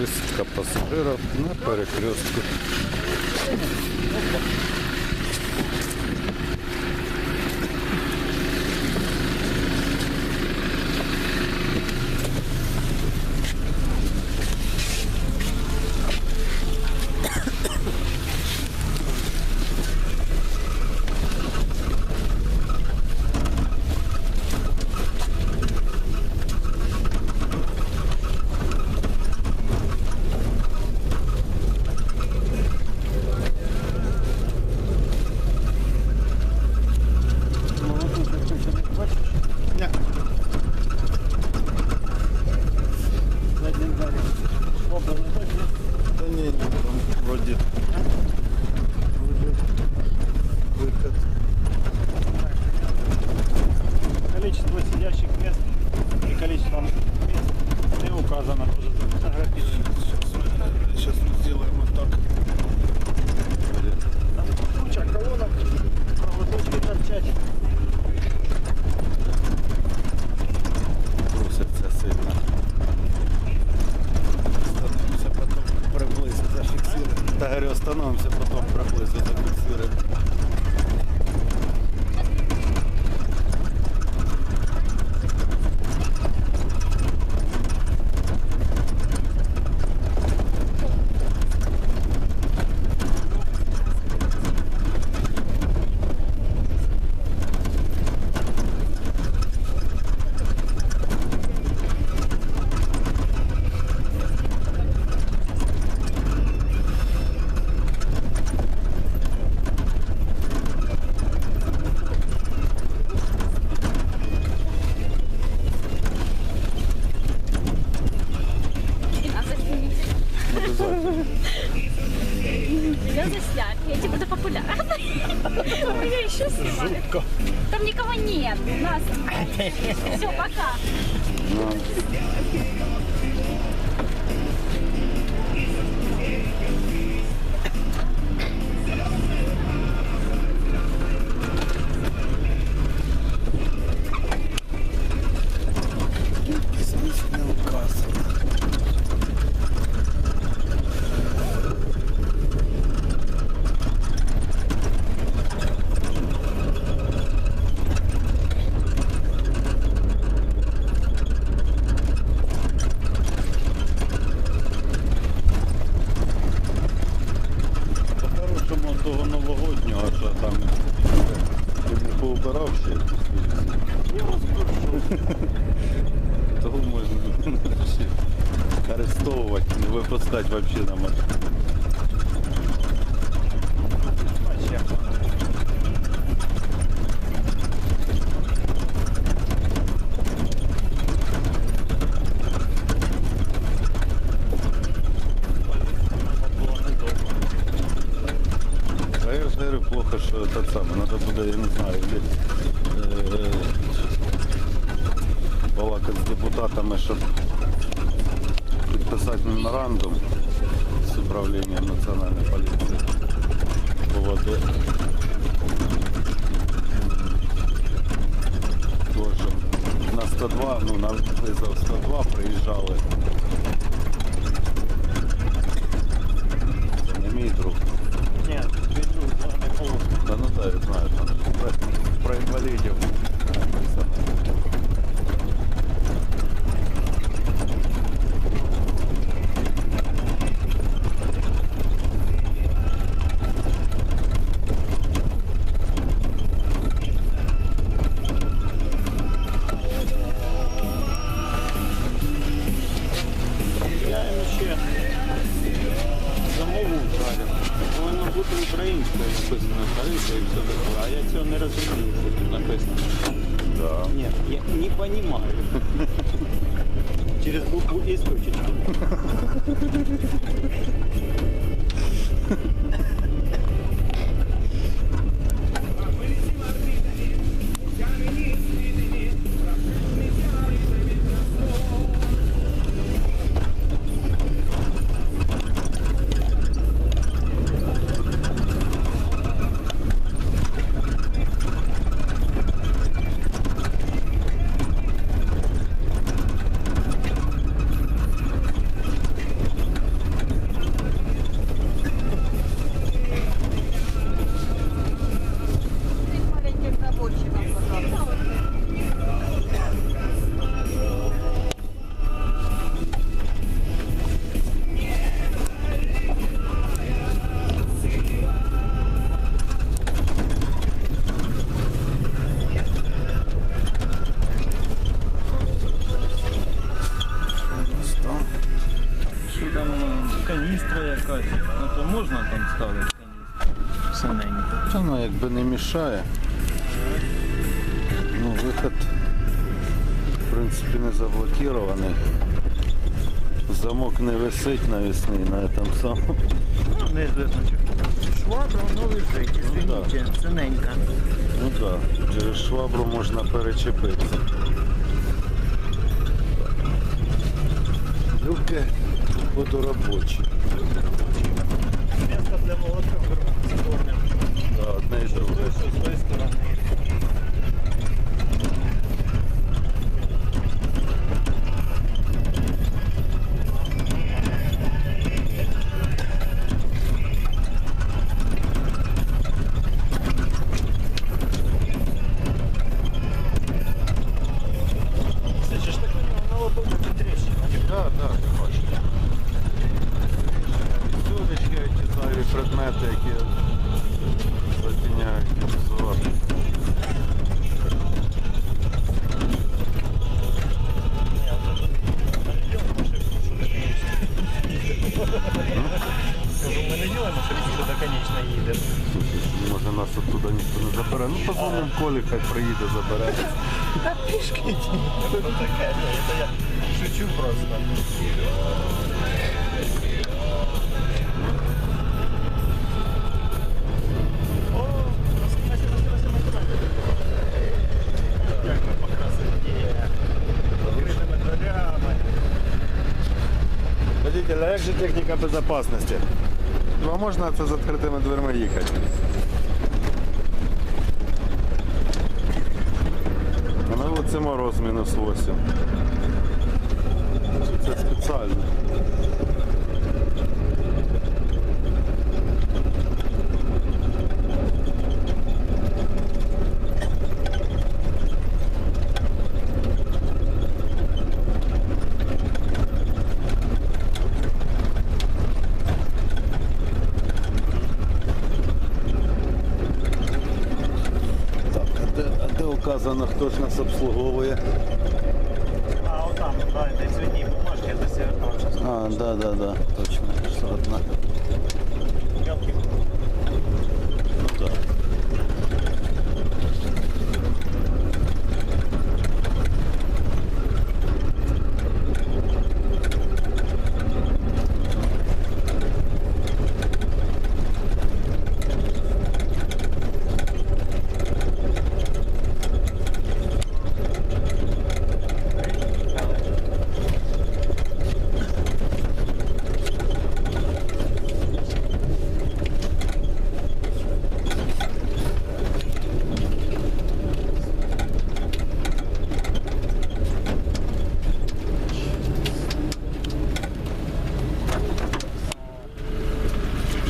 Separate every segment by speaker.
Speaker 1: Висадка пасажирів на перекрестку.
Speaker 2: Количество сидящих мест и количество мест не указано. Тоже зафотографировано.
Speaker 1: Сейчас мы сделаем вот так.
Speaker 2: Там куча колонок, проводочки торчать.
Speaker 1: Труситься сильно. Остановимся, потом приблизно зафиксируем. Да, говорю, остановимся, потом приблизно зафиксируем.
Speaker 3: Все, пока.
Speaker 1: Того можна ще арестовувати, не випускати взагалі на машину. А я ж говорю, плохо, що це саме, надо буде, я не знаю, де, е, балакати з депутатами, щоб підписати меморандум з управлінням національної поліції по воді. Боже, на 102, ну на визов 102 приїжджали. Це не мій друг.
Speaker 2: Нет, веду, не полу.
Speaker 1: Да ну да, я знаю, там про, про
Speaker 2: Українською написано тарифи і все таке. А я цього не розумію, що тут написано.
Speaker 1: Да.
Speaker 2: Ні, я не понимаю. Через букву исключить. якась.
Speaker 1: Та ну не мішає. Ну, виход, в принципі, не заблокірований. Замок не висить навісний на этом самому.
Speaker 2: Ну, не. Швабра, воно лежить, извините, синенька.
Speaker 1: Ну так, да, через швабру можна перечепитися. Люки водоробочі.
Speaker 2: Місто
Speaker 1: позвоним Колі, хай приїде, забере.
Speaker 2: Та пішки йти. Це таке, ні, це я шучу просто. О, спасибо, спасибо, спасибо. Як ми покрасили. Закритими дверями.
Speaker 1: Водитель, а як же техніка безпечності? Ну, а можна це з відкритими дверми їхати? Вулиці мороз мінус 8. Це спеціально. Так, а де, а де указано, хто ж нас обслуговує?
Speaker 2: А, отам, да, десь одні бумажки, до там.
Speaker 1: А, да, да, да, точно. Що одна. Ну так.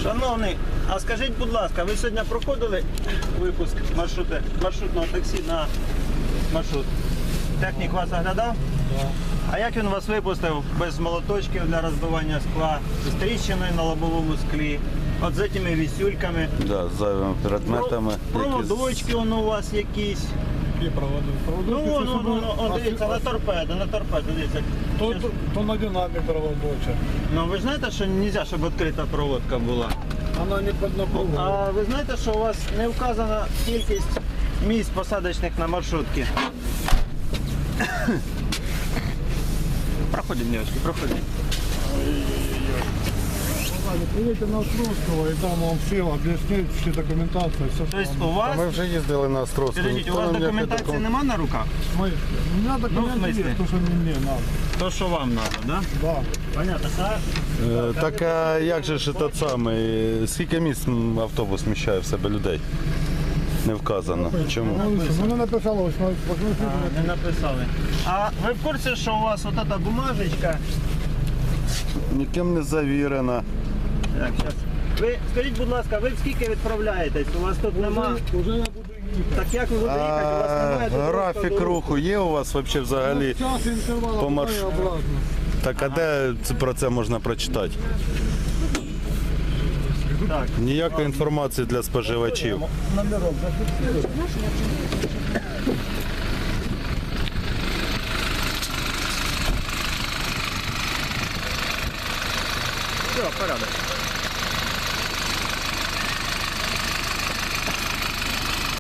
Speaker 2: Шановний, а скажіть, будь ласка, ви сьогодні проходили випуск маршрути, маршрутного таксі на маршрут? Технік вас оглядав? А як він вас випустив без молоточків для розбивання скла, з тріщиною на лобовому склі, от з цими вісюльками?
Speaker 1: Да, з зайвими предметами. які
Speaker 2: Проводочки воно у вас якісь.
Speaker 4: Які проводи?
Speaker 2: Ну,
Speaker 4: Проводочки
Speaker 2: ну,
Speaker 4: це
Speaker 2: ну, ну,
Speaker 4: собі-
Speaker 2: он, дивіться, на торпеду, на торпеду, дивіться.
Speaker 4: То, то, то на динамі проводочок.
Speaker 2: Ну ви ж знаєте, що не можна, щоб відкрита проводка була?
Speaker 4: Вона не під напругою.
Speaker 2: А ви знаєте, що у вас не вказана кількість місць посадочних на маршрутці? Проходимо, девочки, проходимо.
Speaker 4: Приїдьте на Островського і там вам всі об'яснять, всі документації, все, що
Speaker 2: Тобто
Speaker 4: вам.
Speaker 2: у вас,
Speaker 1: ми вже їздили на Островську.
Speaker 2: підождіть, у
Speaker 1: Ніхто
Speaker 2: вас
Speaker 1: нам
Speaker 2: документації
Speaker 1: документ-
Speaker 2: нема на руках?
Speaker 4: В смысле? У мене документи
Speaker 2: Ну, в смысле?
Speaker 4: є, то, що мені надо.
Speaker 2: То, що вам треба, да?
Speaker 4: Да.
Speaker 2: Понятно, так?
Speaker 1: Е, Так а як же ж тот самий? Скільки місць м, автобус вміщає в себе людей? Не вказано. Чому?
Speaker 4: Ну, Вони написали, ось на покажіть.
Speaker 2: А, не написали. А ви в курсі, що у вас от ця бумажечка?
Speaker 1: Ніким не завірена.
Speaker 2: Так, зараз. Ви скажіть, будь ласка, ви в скільки відправляєтесь? У вас тут нема.
Speaker 4: Уже я буду їхати.
Speaker 2: Так як ви будете їхати? У вас немає тут
Speaker 1: графік руху є у вас взагалі взагалі?
Speaker 4: Час інтервала
Speaker 1: по
Speaker 4: туди
Speaker 1: марш-
Speaker 4: і обратно.
Speaker 1: Так а де це- про це можна прочитати?
Speaker 2: Так.
Speaker 1: Ніякої інформації для споживачів.
Speaker 2: Все, порядок.